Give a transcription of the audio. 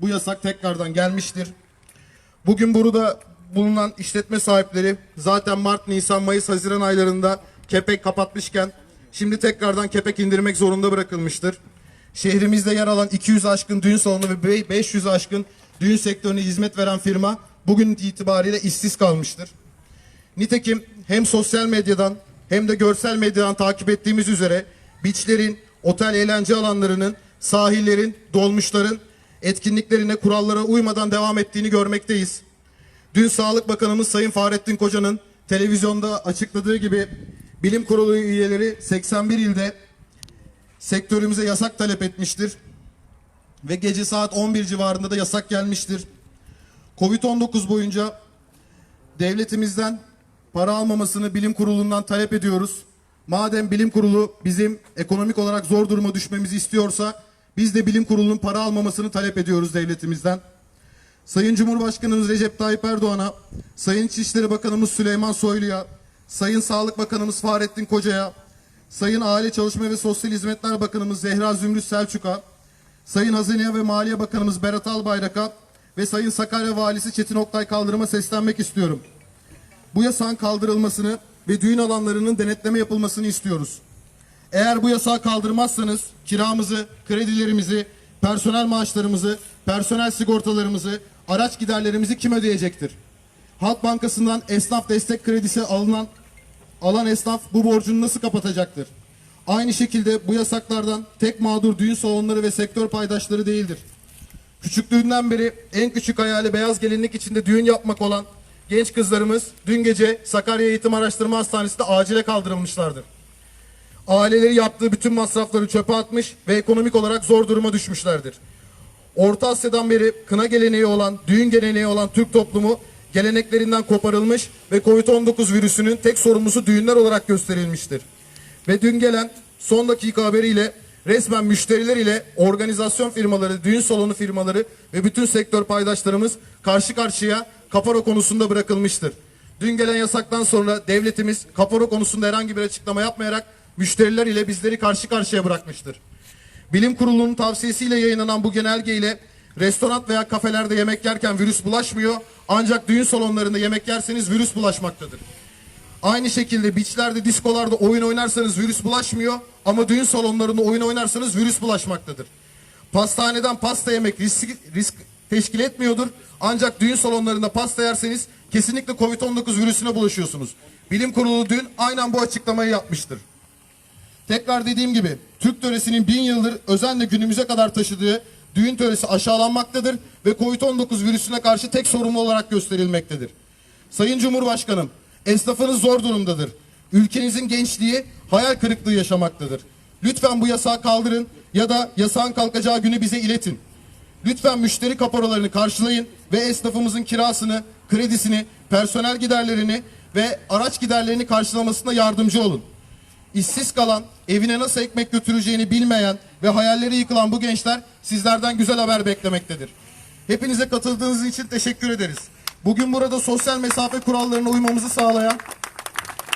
bu yasak tekrardan gelmiştir. Bugün burada bulunan işletme sahipleri zaten Mart, Nisan, Mayıs, Haziran aylarında kepek kapatmışken şimdi tekrardan kepek indirmek zorunda bırakılmıştır. Şehrimizde yer alan 200 aşkın düğün salonu ve 500 aşkın düğün sektörüne hizmet veren firma bugün itibariyle işsiz kalmıştır. Nitekim hem sosyal medyadan hem de görsel medyadan takip ettiğimiz üzere beachlerin, otel eğlence alanlarının, sahillerin, dolmuşların etkinliklerine kurallara uymadan devam ettiğini görmekteyiz. Dün Sağlık Bakanımız Sayın Fahrettin Koca'nın televizyonda açıkladığı gibi bilim kurulu üyeleri 81 ilde sektörümüze yasak talep etmiştir. Ve gece saat 11 civarında da yasak gelmiştir. Covid-19 boyunca devletimizden para almamasını bilim kurulundan talep ediyoruz. Madem bilim kurulu bizim ekonomik olarak zor duruma düşmemizi istiyorsa biz de bilim kurulunun para almamasını talep ediyoruz devletimizden. Sayın Cumhurbaşkanımız Recep Tayyip Erdoğan'a, Sayın İçişleri Bakanımız Süleyman Soylu'ya, Sayın Sağlık Bakanımız Fahrettin Koca'ya, Sayın Aile Çalışma ve Sosyal Hizmetler Bakanımız Zehra Zümrüt Selçuk'a, Sayın Hazine ve Maliye Bakanımız Berat Albayrak'a ve Sayın Sakarya Valisi Çetin Oktay Kaldırım'a seslenmek istiyorum. Bu yasağın kaldırılmasını ve düğün alanlarının denetleme yapılmasını istiyoruz. Eğer bu yasağı kaldırmazsanız kiramızı, kredilerimizi, personel maaşlarımızı, personel sigortalarımızı, araç giderlerimizi kim ödeyecektir? Halk Bankası'ndan esnaf destek kredisi alınan alan esnaf bu borcunu nasıl kapatacaktır? Aynı şekilde bu yasaklardan tek mağdur düğün salonları ve sektör paydaşları değildir. Küçüklüğünden beri en küçük hayali beyaz gelinlik içinde düğün yapmak olan genç kızlarımız dün gece Sakarya Eğitim Araştırma Hastanesi'nde acile kaldırılmışlardır. Aileleri yaptığı bütün masrafları çöpe atmış ve ekonomik olarak zor duruma düşmüşlerdir. Orta Asya'dan beri kına geleneği olan, düğün geleneği olan Türk toplumu geleneklerinden koparılmış ve Covid-19 virüsünün tek sorumlusu düğünler olarak gösterilmiştir. Ve dün gelen son dakika haberiyle resmen müşteriler ile organizasyon firmaları, düğün salonu firmaları ve bütün sektör paydaşlarımız karşı karşıya kaparo konusunda bırakılmıştır. Dün gelen yasaktan sonra devletimiz kaparo konusunda herhangi bir açıklama yapmayarak müşteriler ile bizleri karşı karşıya bırakmıştır. Bilim Kurulu'nun tavsiyesiyle yayınlanan bu genelge ile restoran veya kafelerde yemek yerken virüs bulaşmıyor ancak düğün salonlarında yemek yerseniz virüs bulaşmaktadır. Aynı şekilde beachlerde, diskolarda oyun oynarsanız virüs bulaşmıyor ama düğün salonlarında oyun oynarsanız virüs bulaşmaktadır. Pastaneden pasta yemek risk, risk teşkil etmiyordur. Ancak düğün salonlarında pasta yerseniz kesinlikle Covid-19 virüsüne bulaşıyorsunuz. Bilim Kurulu dün aynen bu açıklamayı yapmıştır. Tekrar dediğim gibi Türk töresinin bin yıldır özenle günümüze kadar taşıdığı düğün töresi aşağılanmaktadır ve Covid-19 virüsüne karşı tek sorumlu olarak gösterilmektedir. Sayın Cumhurbaşkanım, esnafınız zor durumdadır. Ülkenizin gençliği hayal kırıklığı yaşamaktadır. Lütfen bu yasağı kaldırın ya da yasağın kalkacağı günü bize iletin. Lütfen müşteri kaporalarını karşılayın ve esnafımızın kirasını, kredisini, personel giderlerini ve araç giderlerini karşılamasına yardımcı olun. İşsiz kalan, evine nasıl ekmek götüreceğini bilmeyen ve hayalleri yıkılan bu gençler sizlerden güzel haber beklemektedir. Hepinize katıldığınız için teşekkür ederiz. Bugün burada sosyal mesafe kurallarına uymamızı sağlayan